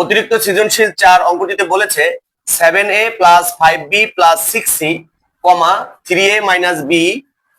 অতিরিক্ত সৃজনশীল চার অঙ্কটিতে বলেছে seven A plus five B plus six C comma three A minus B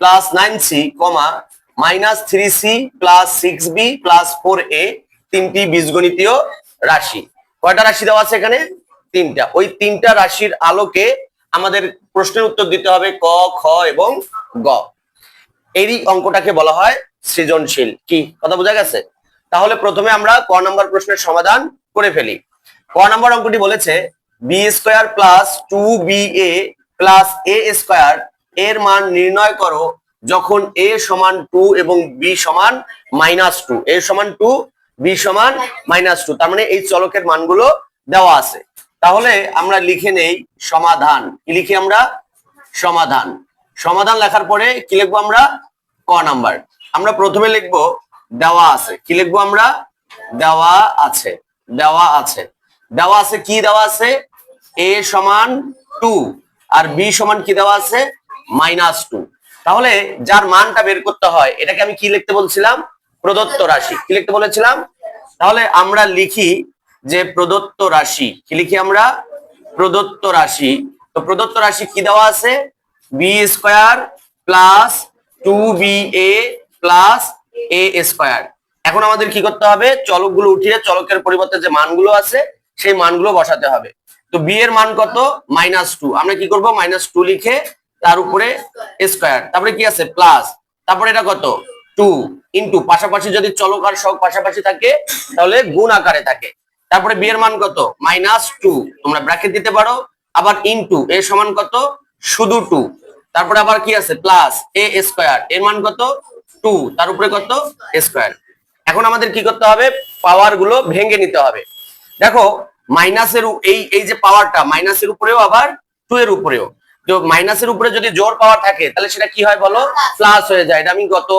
plus nine C comma minus three C plus six B plus four A তিনটি বীজগণিতীয় রাশি। কয়টা রাশি দেওয়া আছে এখানে? তিনটা। ওই তিনটা রাশির আলোকে আমাদের প্রশ্নের উত্তর দিতে হবে ক, খ এবং গ। এই অঙ্কটাকে বলা হয় সৃজনশীল। কি? কথা বোঝা গেছে? তাহলে প্রথমে আমরা ক নম্বর প্রশ্নের সমাধান করে ফেলি। ক নম্বর অঙ্কটি বলেছে B square plus two B A plus A square এর মান নির্ণয় করো যখন এ সমান টু এবং বি সমান মাইনাস টু এ সমান টু বি সমান মাইনাস টু তার মানে এই চলকের মানগুলো দেওয়া আছে। তাহলে আমরা লিখে নেই সমাধান। কি লিখি আমরা? সমাধান। সমাধান লেখার পরে কি লিখব আমরা? ক নাম্বার। আমরা প্রথমে লিখব দেওয়া আছে। কি লিখব আমরা? দেওয়া আছে। দেওয়া আছে। দেওয়া আছে কি দেওয়া আছে? এ সমান টু আর বি সমান কি দেওয়া আছে? মাইনাস টু তাহলে যার মানটা বের করতে হয়, এটাকে আমি কি লিখতে বলছিলাম? প্রদত্ত রাশি। কি লিখতে বলেছিলাম? তাহলে আমরা লিখি যে প্রদত্ত রাশি। কি লিখি আমরা? প্রদত্ত রাশি। তো প্রদত্ত রাশি কি দেওয়া আছে? B square plus two B A plus A square এখন আমাদের কি করতে হবে? চলকগুলো উঠিয়ে চলকের পরিবর্তে যে মানগুলো আছে, সেই মানগুলো বসাতে হবে। তো বি এর মান কত? মাইনাস টু আমরা কি করব? মাইনাস টু লিখে তার উপরে স্কোয়ার তারপরে কি আছে? প্লাস তারপরে এটা কত? টু ইন্টু পাশাপাশি যদি চলক আর সব পাশাপাশি থাকে, তাহলে গুণ আকারে থাকে। তারপরে বি এর মান কত? মাইনাস টু তোমরা ব্র্যাকেট দিতে পারো। আবার ইন্টু এর সমান কত? শুধু টু তারপরে আবার কি আছে? প্লাস এ স্কোয়ার এর মান কত? টু তার উপরে কত? স্কোয়ার এখন আমাদের কি করতে হবে? পাওয়ারগুলো ভেঙে নিতে হবে। দেখো, মাইনাসের এই এই যে পাওয়ারটা মাইনাসের উপরেও আবার টু এর উপরেও। তো মাইনাসের উপরে যদি জোর পাওয়ার থাকে, তাহলে সেটা কি হয় বলো? প্লাস হয়ে যায়। এটা আমি গত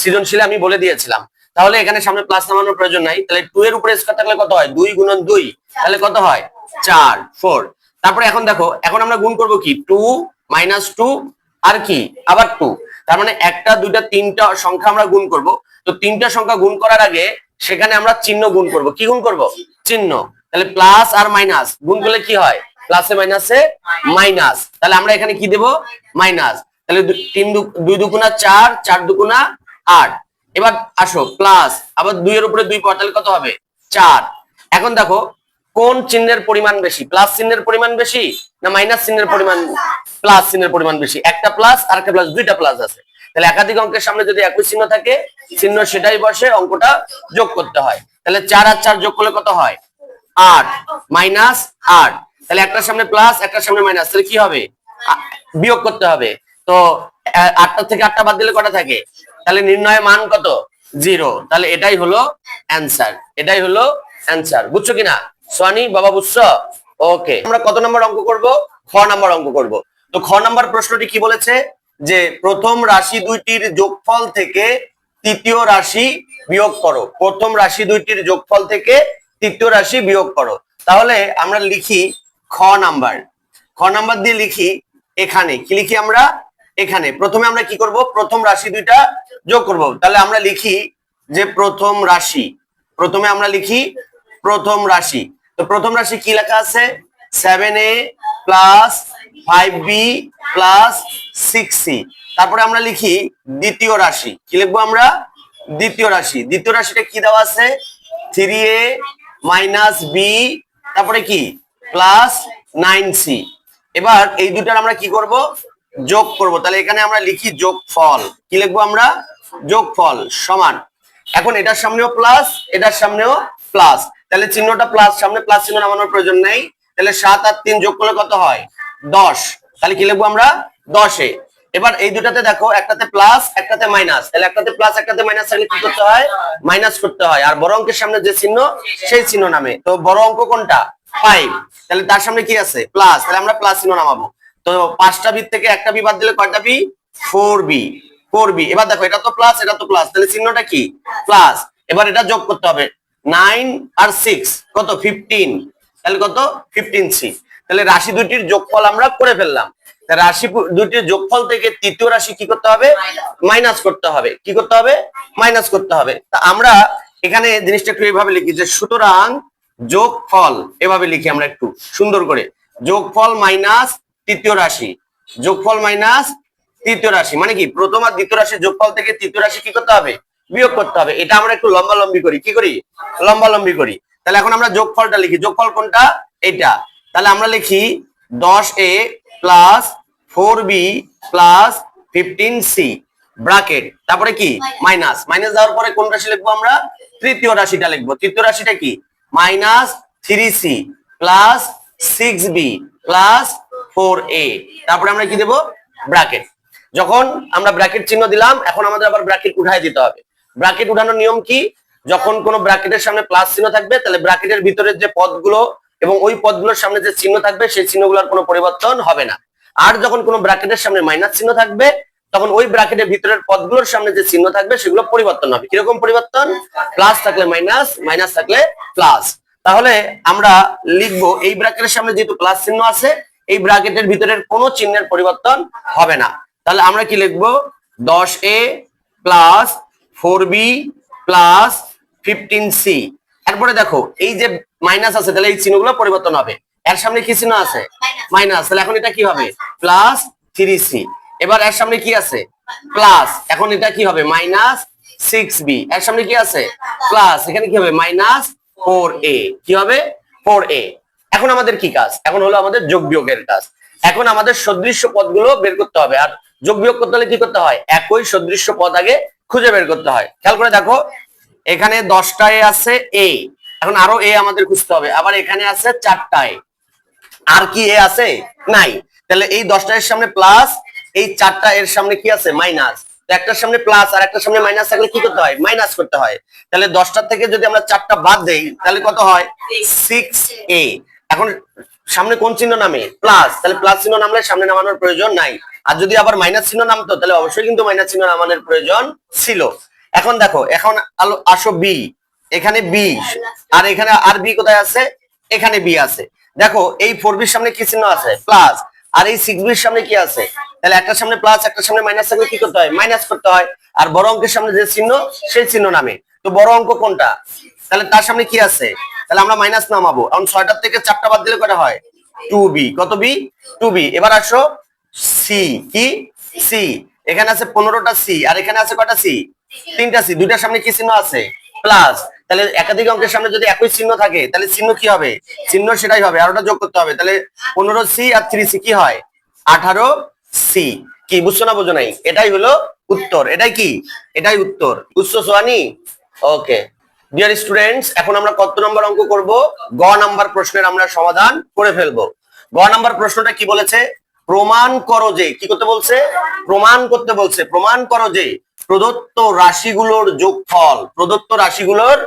সৃজনশীলে আমি বলে দিয়েছিলাম। তাহলে এখানে সামনে প্লাস নামানোর প্রয়োজন নাই। তাহলে টু এর উপরে স্কোয়ার থাকলে কত হয়? দুই গুণন দুই। তাহলে কত হয়? চার ফোর তারপরে এখন দেখো, এখন আমরা গুণ করব কি? টু মাইনাস টু আর কি? আবার টু তার মানে একটা, দুইটা, তিনটা সংখ্যা আমরা গুণ করব। তো তিনটা সংখ্যা গুণ করার আগে সেখানে আমরা চিহ্ন গুণ করব। কি গুণ করব? চিহ্ন। তাহলে প্লাস আর মাইনাস গুণ করলে কি হয়? প্লাসে মাইনাসে মাইনাস তাহলে আমরা এখানে কি দেব? মাইনাস তাহলে তিন দুই দুগুণা চার চার দুগুণা আট। এবার আসো প্লাস আবার দুইয়ের উপরে দুই পর কত হবে? চার। এখন দেখো কোন চিহ্নের পরিমাণ বেশি? প্লাস চিহ্নের পরিমাণ বেশি না মাইনাস চিহ্নের পরিমাণ প্লাস চিহ্নের পরিমাণ বেশি? একটা প্লাস আর একটা প্লাস দুইটা প্লাস আছে। তাহলে একাধিক অঙ্কের সামনে যদি একই চিহ্ন থাকে, চিহ্ন সেটাই বসে অঙ্কটা যোগ করতে হয়। তাহলে চার আর চার যোগ করলে কত হয়? আট। মাইনাস আট। তাহলে একটার সামনে প্লাস একটার সামনে মাইনাস তাহলে কি হবে? বিয়োগ করতে হবে। তো আটটা থেকে আটটা বাদ দিলে কটা থাকে? তাহলে নির্ণয় মান কত? জিরো তাহলে এটাই হলো অ্যান্সার এটাই হলো অ্যান্সার বুঝছ কিনা? সোয়ানি, বাবা বুঝছ ওকে, আমরা কত নম্বর অঙ্ক করব? খ নম্বর অঙ্ক করব। তো খ নম্বর প্রশ্নটি কি বলেছে? যে প্রথম রাশি দুইটির যোগফল থেকে তৃতীয় রাশি বিয়োগ করো। প্রথম রাশি দুইটির যোগফল থেকে তৃতীয় রাশি বিয়োগ করো। তাহলে আমরা লিখি খ নাম্বার। খ নাম্বার দিয়ে লিখি এখানে। কি লিখি আমরা? এখানে। প্রথমে আমরা কি করব? প্রথম রাশি দুইটা যোগ করব। তাহলে আমরা লিখি যে প্রথম রাশি। প্রথমে আমরা লিখি প্রথম রাশি। তো প্রথম রাশি কি লেখা আছে? Seven A plus five B plus six C তারপরে আমরা লিখি দ্বিতীয় রাশি। কি লিখব আমরা? দ্বিতীয় রাশি। দ্বিতীয় রাশিটা কি দেওয়া আছে? থ্রি এ মাইনাস বি তারপরে কি? প্লাস নাইন সি এবার এই দুটার আমরা কি করব? যোগ করব। তাহলে এখানে আমরা লিখি যোগফল। কি লিখব আমরা? যোগফল সমান। এখন এটার সামনেও প্লাস এটার সামনেও প্লাস তাহলে চিহ্নটা প্লাস সামনে প্লাস চিহ্ন নামানোর প্রয়োজন নেই। তাহলে সাত আর তিন যোগ করলে কত হয়? দশ। তাহলে কি লিখব আমরা? দশে। এবার এই দুটাতে দেখো, একটাতে প্লাস একটাতে মাইনাস তাহলে একটাতে প্লাস একটাতে মাইনাস থাকলে কি করতে হয়? মাইনাস করতে হয়। আর বড় অঙ্কের সামনে যে চিহ্ন, সেই চিহ্ন নামে। তো বড় অঙ্ক কোনটা? ফাইভ তাহলে তার সামনে কি আছে? প্লাস তাহলে আমরা প্লাস চিহ্ন নামাবো। তো পাঁচটা বি থেকে একটা বি বাদ দিলে কয়টা B? Four B. Four B. এবার দেখো, এটা তো প্লাস এটা তো প্লাস তাহলে চিহ্নটা কি? প্লাস এবার এটা যোগ করতে হবে। নাইন আর সিক্স, কত? ফিফটিন তাহলে কত? ফিফটিন সি তাহলে রাশি দুটির যোগফল আমরা করে ফেললাম। রাশি দুটির যোগফল থেকে তৃতীয় রাশি কি করতে হবে? মাইনাস করতে হবে। কি করতে হবে? মাইনাস করতে হবে। তা আমরা এখানে জিনিসটা একটু এইভাবে লিখি যে সুতরাং যোগফল, এভাবে লিখি আমরা একটু সুন্দর করে। যোগফল মাইনাস তৃতীয় রাশি। যোগফল মাইনাস তৃতীয় রাশি। মানে কি? প্রথম আর দ্বিতীয় রাশির যোগফল থেকে তৃতীয় রাশি কি করতে হবে? বিয়োগ করতে হবে। এটা আমরা একটু লম্বা লম্বি করি। কি করি? লম্বা লম্বি করি। তাহলে এখন আমরা যোগফলটা লিখি। যোগফল কোনটা? এটা তাহলে আমরা লিখি দশ A plus four B plus fifteen C bracket তারপরে কি? মাইনাস। মাইনাস দেওয়ার পরে কোন রাশি লিখব আমরা? তৃতীয় রাশিটা লিখব। তৃতীয় রাশিটা কি? Minus three C plus six B plus four A তারপরে আমরা কি দেবো? ব্রাকেট যখন আমরা ব্র্যাকেট চিহ্ন দিলাম, এখন আমাদের আবার ব্র্যাকেট উঠাই দিতে হবে। ব্র্যাকেট উঠানোর নিয়ম কি? যখন কোনো ব্র্যাকেটের সামনে প্লাস চিহ্ন থাকবে, তাহলে ব্র্যাকেটের ভিতরের যে পদগুলো এবং ওই পদগুলোর সামনে যে চিহ্ন থাকবে, সেই চিহ্নগুলোর কোনো পরিবর্তন হবে না। আর যখন কোনো ব্র্যাকেটের সামনে মাইনাস চিহ্ন থাকবে, তখন ওই ব্র্যাকেটের ভিতরের পদগুলোর সামনে যে চিহ্ন থাকবে, সেগুলো পরিবর্তন হবে। কীরকম পরিবর্তন? প্লাস থাকলে মাইনাস মাইনাস থাকলে প্লাস তাহলে আমরা লিখব, এই ব্র্যাকেটের সামনে যেহেতু প্লাস চিহ্ন আছে, এই ব্র্যাকেটের ভিতরের কোনো চিহ্নের পরিবর্তন হবে না। তাহলে আমরা কি লিখব? দশ A plus four B plus fifteen C. এরপরে দেখো এই যে মাইনাস আছে তাহলে এই চিহ্নগুলো পরিবর্তন হবে। এর সামনে কি চিহ্ন আছে? মাইনাস। তাহলে এখন এটা কি হবে? Plus three C. এবার এর সামনে কি আছে? প্লাস। এখন এটা কি হবে? Minus six B. এর সামনে কি আছে? প্লাস। এখানে কি হবে? Minus four A. কি হবে? Four A. এখন আমাদের কি কাজ? এখন হলো আমাদের যোগ বিয়োগের কাজ। এখন আমাদের সদৃশ্য পদগুলো বের করতে হবে। আর যোগ বিয়োগ করতে হলে কি করতে হয়? একই সদৃশ্য পদ আগে খুঁজে বের করতে হয়। খেয়াল করে দেখো, এখানে দশটা এ আছে এ। এখন আরও এ আমাদের খুঁজতে হবে। আবার এখানে আছে চারটা এ। আর কি এ আছে? নাই। তাহলে এই দশটা এর সামনে প্লাস এই চারটা এর সামনে কি আছে? মাইনাস একটার সামনে প্লাস আর একটার সামনে মাইনাস থাকলে কি করতে হয়? মাইনাস করতে হয়। তাহলে দশটার থেকে যদি আমরা চারটা বাদ দেই, তাহলে কত হয়? সিক্স এ এখন সামনে কোন চিহ্ন নামে? প্লাস তাহলে প্লাস চিহ্ন নামলে সামনে নামানোর প্রয়োজন নাই। আর যদি আবার মাইনাস চিহ্ন নামতো, তাহলে অবশ্যই কিন্তু মাইনাস চিহ্ন নামানোর প্রয়োজন ছিল। এখন দেখো, এখন আসো বি এখানে বি আর এখানে আর বি কোথায় আছে? এখানে বি আছে। দেখো, এই ফোর বির সামনে কি চিহ্ন আছে? প্লাস আর এই সিক্স বির সামনে কি আছে? তাহলে একটার সামনে প্লাস একটার সামনে মাইনাস থাকলে কি করতে হয়? মাইনাস করতে হয়। আর বড় অঙ্কের সামনে যে চিহ্ন, সেই চিহ্ন নামে। তো বড় অঙ্ক কোনটা? তাহলে তার সামনে কি আছে? তাহলে আমরা মাইনাস নামাবো। এখন ছয়টার থেকে চারটা বাদ দিলে কটা হয়? টু বি কত বি টু বি এবার আসো সি কি? সি এখানে আছে পনেরোটা সি আর এখানে আছে কটা সি তিনটা সি দুইটার সামনে কি চিহ্ন আছে? প্লাস তাহলে একাধিক অঙ্কের সামনে যদি একই চিহ্ন থাকে, তাহলে চিহ্ন কি হবে? চিহ্ন সেটাই হবে। আর ওটা যোগ করতে হবে। তাহলে পনেরো সি আর থ্রি সি কি হয়? আঠারো সি কি? বুঝছ না, বোঝো নাই? এটাই হলো উত্তর। এটাই কি? এটাই উত্তর। বুঝছ সোয়ানি ওকে ডিয়ার স্টুডেন্টস এখন আমরা কত নম্বর অঙ্ক করব? গ নাম্বার প্রশ্নের আমরা সমাধান করে ফেলব। গ নাম্বার প্রশ্নটা কি বলেছে? প্রমাণ করো যে, কি করতে বলছে? প্রমাণ করতে বলছে, প্রমাণ করো যে, প্রদত্ত রাশিগুলোর যোগফল, প্রদত্ত রাশিগুলোর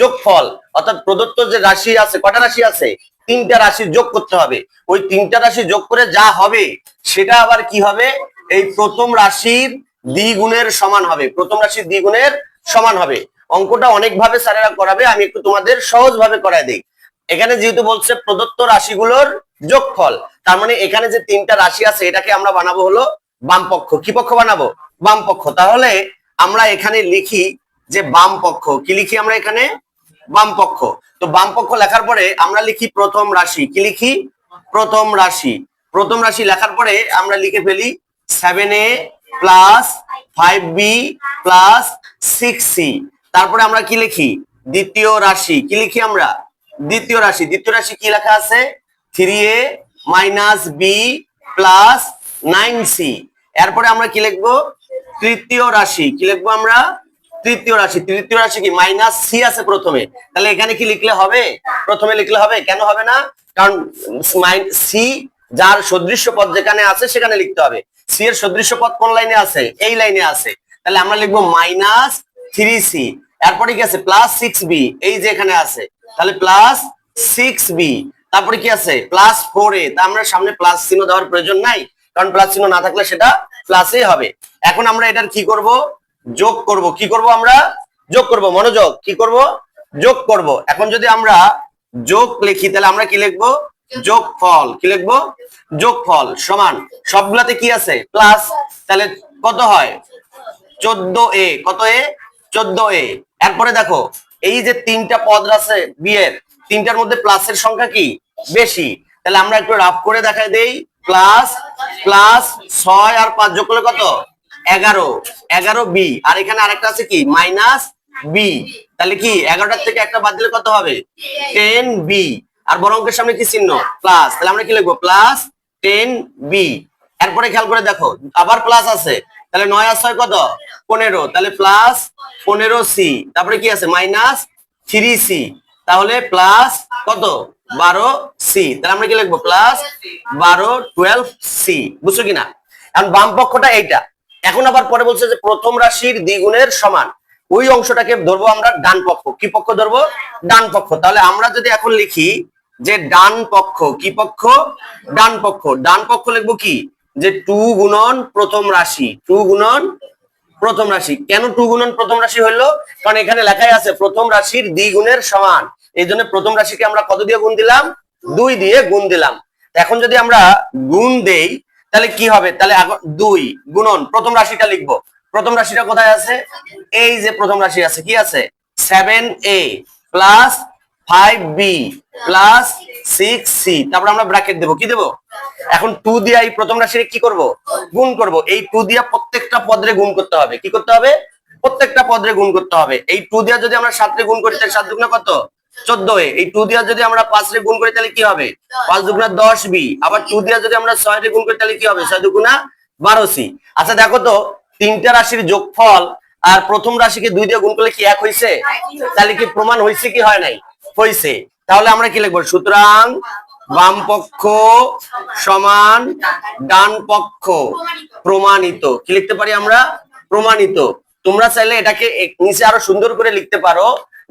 যোগফল, অর্থাৎ প্রদত্ত যে রাশি আছে, কটা রাশি আছে? তিনটা রাশি যোগ করতে হবে। ওই তিনটা রাশি যোগ করে যা হবে, সেটা আবার কি হবে? এই প্রথম রাশির দ্বিগুণের সমান হবে, প্রথম রাশির দ্বিগুণের সমান হবে। অঙ্কটা অনেকভাবে স্যারেরা করাবে, আমি একটু তোমাদের সহজভাবে করায় দিই। এখানে যেহেতু বলছে প্রদত্ত রাশিগুলোর যোগফল, তার মানে এখানে যে তিনটা রাশি আছে, এটাকে আমরা বানাবো হলো বাম পক্ষ কি পক্ষ বানাবো? বাম পক্ষ তাহলে আমরা এখানে লিখি যে বাম পক্ষ কি লিখি আমরা এখানে? বাম পক্ষ তো বাম পক্ষ লেখার পরে আমরা লিখি প্রথম রাশি। কি লিখি? প্রথম রাশি। প্রথম রাশি লেখার পরে আমরা লিখে ফেলি seven A plus five B plus six C তারপরে আমরা কি লিখি? দ্বিতীয় রাশি। কি লিখি আমরা? দ্বিতীয় রাশি দ্বিতীয় রাশি কি লেখা আছে? Three A minus B plus nine C এরপরে আমরা কি লিখব? তৃতীয় রাশি, কি লিখব আমরা? তৃতীয় রাশি তৃতীয় রাশি কি? মাইনাস সি আছে প্রথমে। তাহলে এখানে কি লিখলে হবে? প্রথমে লিখলে হবে, কেন হবে না? কারণ সি যার সদৃশ্য পদ যেখানে আছে সেখানে লিখতে হবে। সি এর সদৃশ্য পদ কোন লাইনে আছে? এই লাইনে আছে। তাহলে আমরা লিখব মাইনাস থ্রি সি এরপরে কি আছে? প্লাস সিক্স বি এই যে এখানে আছে। তাহলে প্লাস সিক্স বি তারপরে কি আছে? প্লাস ফোর এ তা আমরা সামনে প্লাস চিহ্ন দেওয়ার প্রয়োজন নাই, কারণ প্লাস চিহ্ন না থাকলে সেটা প্লাসই হবে। এখন আমরা এটার কি করব? যোগ করব। কি করব আমরা? যোগ করব। মনোযোগ। কি করব? যোগ করব। এখন যদি আমরা যোগ লিখি, তাহলে আমরা কি লিখব? যোগ ফল কি লিখব? যোগ ফল সমান। সবগুলাতে কি আছে? প্লাস তাহলে কত হয়? চোদ্দ এ কত এ চোদ্দ এ এরপরে দেখো এই যে তিনটা পদ আছে বিয়ের, তিনটার মধ্যে প্লাসের সংখ্যা কি? বেশি। তাহলে আমরা একটু রাফ করে দেখাই দেই। প্লাস প্লাস ছয় আর পাঁচ যোগ করলে কত? এগারো। এগারো বি আর এখানে আরেকটা আছে কি? মাইনাস বি তাহলে কি? এগারোটার থেকে একটা বাদ দিলে কত হবে? টেন বি আর বড় অঙ্কের সামনে কি চিহ্ন? প্লাস তাহলে আমরা কি লিখব? প্লাস টেন বি এরপরে খেয়াল করে দেখো, আবার প্লাস আছে। তাহলে নয় আর ছয় কত? পনেরো। তাহলে প্লাস পনেরো সি তারপরে কি আছে? মাইনাস থ্রি সি তাহলে প্লাস কত? বারো সি তাহলে আমরা কি লিখব? প্লাস বারো টুয়েলভ সি বুঝছ কিনা? এখন বাম পক্ষটা এইটা। এখন আবার পরে বলছে যে প্রথম রাশির দ্বিগুণের সমান। ওই অংশটাকে ধরবো আমরা ডান পক্ষ। কি পক্ষ ধরবো? ডান পক্ষ। তাহলে আমরা যদি এখন লিখি যে ডান পক্ষ, কি পক্ষ? ডান পক্ষ। ডান পক্ষ লিখব কি? যে টু গুণন প্রথম রাশি। টু গুণন প্রথম রাশি। কেন টু গুণন প্রথম রাশি হইল? কারণ এখানে লেখাই আছে, প্রথম রাশির দ্বিগুণের সমান। এই জন্য প্রথম রাশিকে আমরা কত দিয়ে গুণ দিলাম? দুই দিয়ে গুণ দিলাম। এখন যদি আমরা গুণ দেই, তাহলে কি হবে? তাহলে দুই গুণন প্রথম রাশিটা লিখব। প্রথম রাশিটা কোথায় আছে? এই যে প্রথম রাশি আছে, কি আছে? Seven A plus five B plus six C তারপর আমরা ব্র্যাকেট দেবো। কি দেবো? এখন টু দিয়া এই প্রথম রাশির কি করব? গুণ করব। এই টু দিয়া প্রত্যেকটা পদরে গুণ করতে হবে। কি করতে হবে? প্রত্যেকটা পদরে গুণ করতে হবে। এই টু দিয়া যদি আমরা সাতরে গুণ করি, তাহলে সাত দুগুণা কত? চোদ্দ এ। এই টু দিয়া যদি আমরা পাঁচ রে গুণ করি, তাহলে কি হবে? পাঁচ দুগুণা দশ বি। আবার টু দিয়া যদি আমরা ছয় রে গুণ করি, তাহলে কি হবে? ছয় দুগুণা বারো সি। আচ্ছা দেখো তো, তিনটা রাশির যোগফল আর প্রথম রাশিকে দুই দিয়ে গুণ করলে কি এক হয়েছে তাহলে কি প্রমাণ হয়েছে কি হয় নাই? হয়েছে তাহলে আমরা কি লিখব? সুতরাং বাম পক্ষ সমান ডান পক্ষ প্রমাণিত। কি লিখতে পারি আমরা? প্রমাণিত। তোমরা চাইলে এটাকে নিচে আরও সুন্দর করে লিখতে পারো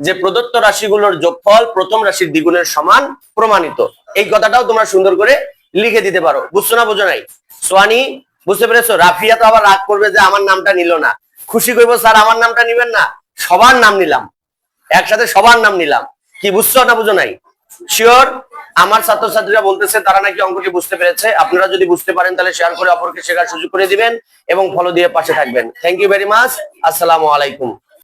যে প্রদত্ত রাশিগুলোর যোগফল প্রথম রাশির দ্বিগুণের সমান প্রমাণিত। এই কথাটাও তোমরা সুন্দর করে লিখে দিতে পারো। বুঝছ না, বুঝো নাই? সোয়ানি, বুঝতে পেরেছ? রাফিয়া তো আবার রাগ করবে যে আমার নামটা নিল না। খুশি করব স্যার, আমার নামটা নিবেন না? সবার নাম নিলাম। একসাথে সবার নাম নিলাম। কি বুঝছ না, বুঝো নাই? শিওর আমার ছাত্রছাত্রীরা বলতেছে, তারা নাকি অঙ্কটি বুঝতে পেরেছে। আপনারা যদি বুঝতে পারেন, তাহলে শেয়ার করে অপরকে শেখার সুযোগ করে দিবেন এবং ফলো দিয়ে পাশে থাকবেন। থ্যাংক ইউ ভেরি মাচ আসসালামু আলাইকুম।